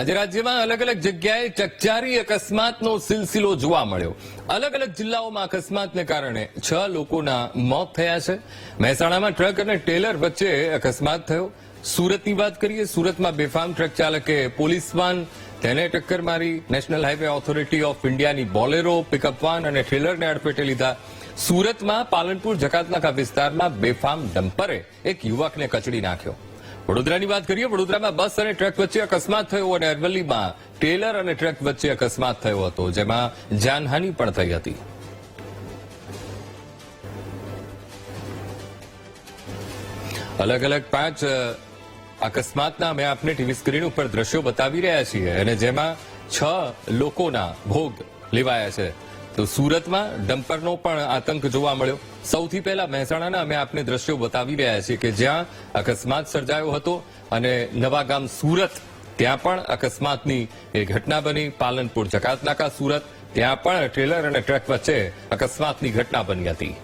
આજે રાજ્યમાં અલગ અલગ જગ્યાએ ચકચારી અકસ્માતનો સિલસિલો જોવા મળ્યો. અલગ અલગ જિલ્લાઓમાં અકસ્માતને કારણે છ લોકોના મોત થયા છે. મહેસાણામાં ટ્રક અને ટેલર વચ્ચે અકસ્માત થયો. સુરતની વાત કરીએ, સુરતમાં બેફામ ટ્રક ચાલકે પોલીસ વાન તેને ટક્કર મારી નેશનલ હાઈવે ઓથોરિટી ઓફ ઇન્ડિયાની બોલેરો, પિકઅપ વાન અને ટ્રેલરને અડફેટે લીધા. સુરતમાં પાલનપુર, જકાતનાકા વિસ્તારમાં બેફામ ડમ્પરે એક યુવકને કચડી નાખ્યો. વડોદરાની વાત કરીએ, વડોદરામાં બસ અને ટ્રક વચ્ચે અકસ્માત થયો અને અરવલ્લીમાં ટ્રેલર અને ટ્રક વચ્ચે અકસ્માત થયો હતો, જેમાં જાનહાનિ પણ થઈ હતી. અલગ અલગ પાંચ અકસ્માતના અમે આપને ટીવી સ્ક્રીન ઉપર દ્રશ્યો બતાવી રહ્યા છીએ, અને જેમાં છ લોકોના ભોગ લેવાયા છે. તો સુરતમાં ડમ્પરનો પણ આતંક જોવા મળ્યો. સૌથી પહેલા મહેસાણાના અમે આપને દ્રશ્યો બતાવી રહ્યા છીએ કે જ્યાં અકસ્માત સર્જાયો હતો અને નવાગામ સુરત, ત્યાં પણ અકસ્માતની એ ઘટના બની. પાલનપુર, જકાતનાકા, સુરત, ત્યાં પણ ટ્રેલર અને ટ્રક વચ્ચે અકસ્માતની ઘટના બની હતી.